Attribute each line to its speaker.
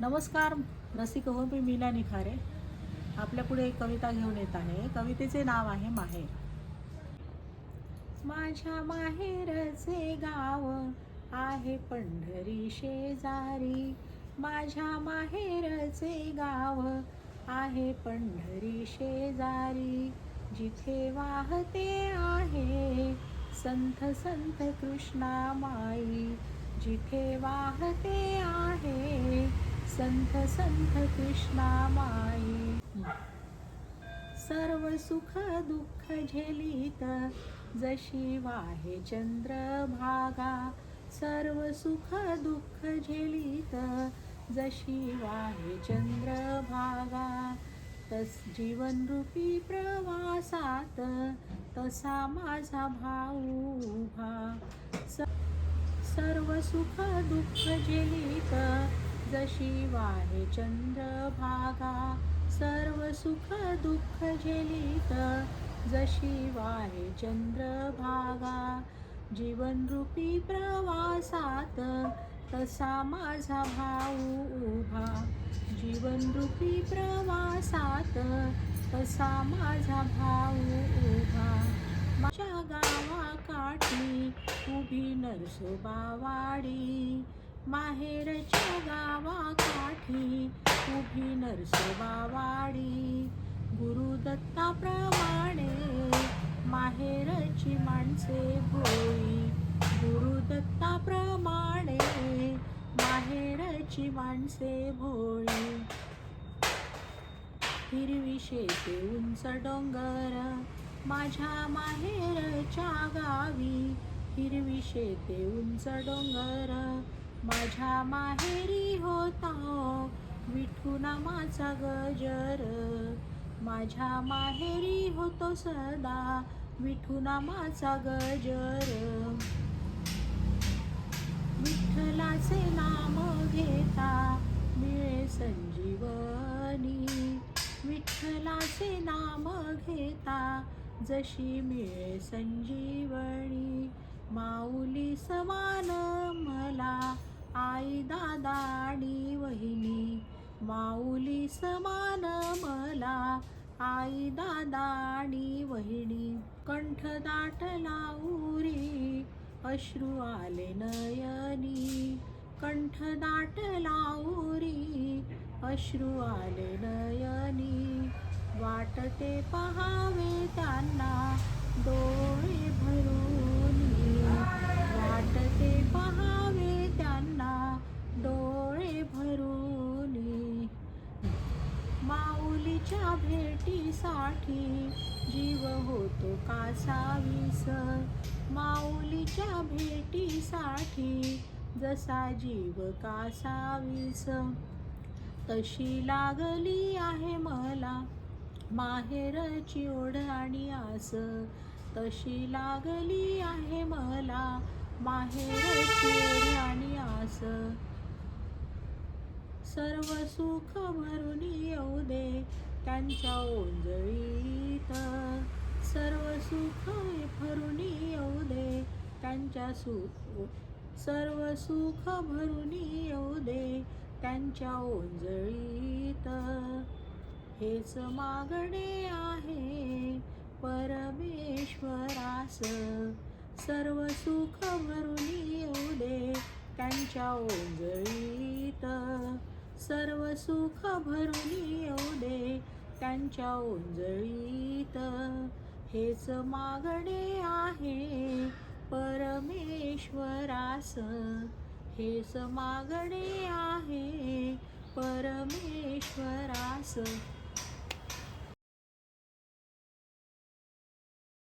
Speaker 1: नमस्कार रसिक हो मी मीना निखारे. आपल्या पुढे एक कविता घेऊन येत आहे. कवितेचे नाव आहे माहेर. माझ्या माहेरचे गाव आहे पंढरी शेजारी. माझ्या माहेरचे गाव आहे पंढरी शेजारी. जिथे वाहते आहे संत संत कृष्णा माई जिथे वाहते आहे संत संत कृष्णा माई सर्व सुख दुःख झेलित जशी वाहे चंद्रभागा सर्व सुख दुःख झेलीत जशी वाहे चंद्रभागा तस जीवनरूपी प्रवासात तसा माझा भाऊ उभा. स- सर्व सुख दुःख झेलीत जशी वाहे चंद्रभागा सर्व सुख दुःख झेलित. जशी वाहे चंद्रभागा जीवनरूपी प्रवासात तसा माझा भाऊ उभा. जीवनरूपी प्रवासात तसा माझा भाऊ उभा. माझ्या गावाकाठी उभी नरसोबावाडी माहेरच्या गावाकाठी उभी नरसोबावाडी. गुरुदत्ताप्रमाणे माहेरची माणसे भोळी गुरुदत्ताप्रमाणे माहेरची माणसे भोळी हिरवी शेते उंच डोंगर माझ्या माहेरच्या गावी. हिरवी शेते उंच डोंगर माझ्या माहेरी होता विठू माझा गजर. माझ्या माहेरी होतो सदा विठू माझा गजर. विठ्ठलाचे नाम घेता मिळे संजीवनी. विठ्ठलाचे नाम घेता जशी मिळे संजीवनी. माऊली समान मला आई दादाडी वहिनी माऊली समान मला. आई दादाडी वहिनी कंठ दाटला उरी अश्रू आले नयनी कंठ दाटला उरी अश्रू आले नयनी वाटते पहावे त्यांना. दो माऊलीच्या भेटीसाठी जीव होतो कासावीस माऊलीच्या भेटीसाठी जसा जीव कासावीस तशी लागली आहे मला माहेरची ओढ आणि आस. तशी लागली आहे मला माहेरची ओढ आणि आस. सर्व सुख भरून येऊ दे त्यांच्या ओंजळीत सर्व सुख भरून येऊ दे. त्यांच्या सुख सर्व सुख भरून येऊ दे. त्यांच्या ओंजळीत हेच मागणे आहे. परमेश्वरास सर्व सुख भरून येऊ दे. त्यांच्या ओंजळीत सर्व सुख भरून येऊ दे त्यांच्या ओंजळीत हेच मागणे आहे परमेश्वरास. हेच मागणे आहे परमेश्वरास.